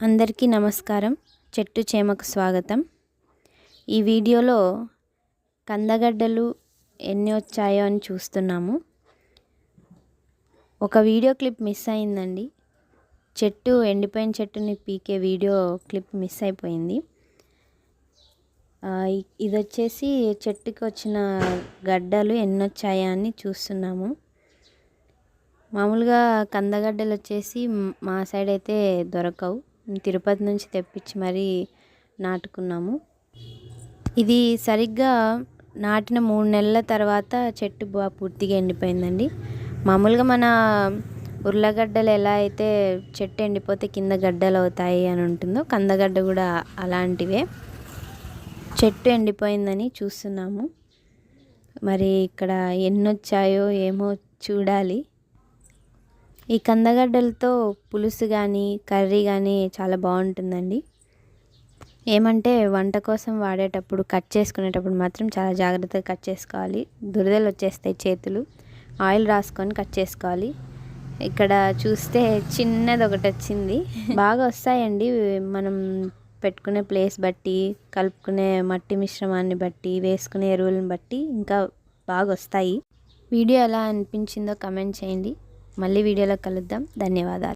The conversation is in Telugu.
అందరికీ నమస్కారం. చెట్టు చేమకు స్వాగతం. ఈ వీడియోలో కందగడ్డలు ఎన్ని వచ్చాయో అని చూస్తున్నాము. ఒక వీడియో క్లిప్ మిస్ అయిందండి. చెట్టు ఎండిపోయిన చెట్టుని పీకే వీడియో క్లిప్ మిస్ అయిపోయింది. ఇది వచ్చేసి చెట్టుకి వచ్చిన గడ్డలు ఎన్ని వచ్చాయా అని చూస్తున్నాము. మామూలుగా కందగడ్డలు వచ్చేసి మా సైడ్ అయితే దొరకవు. తిరుపతి నుంచి తెప్పించి మరీ నాటుకున్నాము. ఇది సరిగ్గా నాటిన మూడు నెలల తర్వాత చెట్టు బాగా పూర్తిగా ఎండిపోయిందండి. మామూలుగా మన ఉర్లగడ్డలు ఎలా అయితే చెట్టు ఎండిపోతే కింద గడ్డలు అవుతాయి అని ఉంటుందో కందగడ్డ కూడా అలాంటివే. చెట్టు ఎండిపోయిందని చూస్తున్నాము. మరి ఇక్కడ ఎన్ని వచ్చాయో ఏమో చూడాలి. ఈ కందగడ్డలతో పులుసు కానీ కర్రీ కానీ చాలా బాగుంటుందండి. ఏమంటే వంట కోసం వాడేటప్పుడు కట్ చేసుకునేటప్పుడు మాత్రం చాలా జాగ్రత్తగా కట్ చేసుకోవాలి. దురదలు వచ్చేస్తాయి చేతులు. ఆయిల్ రాసుకొని కట్ చేసుకోవాలి. ఇక్కడ చూస్తే చిన్నది ఒకటి వచ్చింది. బాగా వస్తాయండి. మనం పెట్టుకునే ప్లేస్ బట్టి కలుపుకునే మట్టి మిశ్రమాన్ని బట్టి వేసుకునే ఎరువులను బట్టి ఇంకా బాగా వస్తాయి. వీడియో ఎలా అనిపించిందో కమెంట్ చేయండి. మళ్ళీ వీడియోలో కలుద్దాం. ధన్యవాదాలు.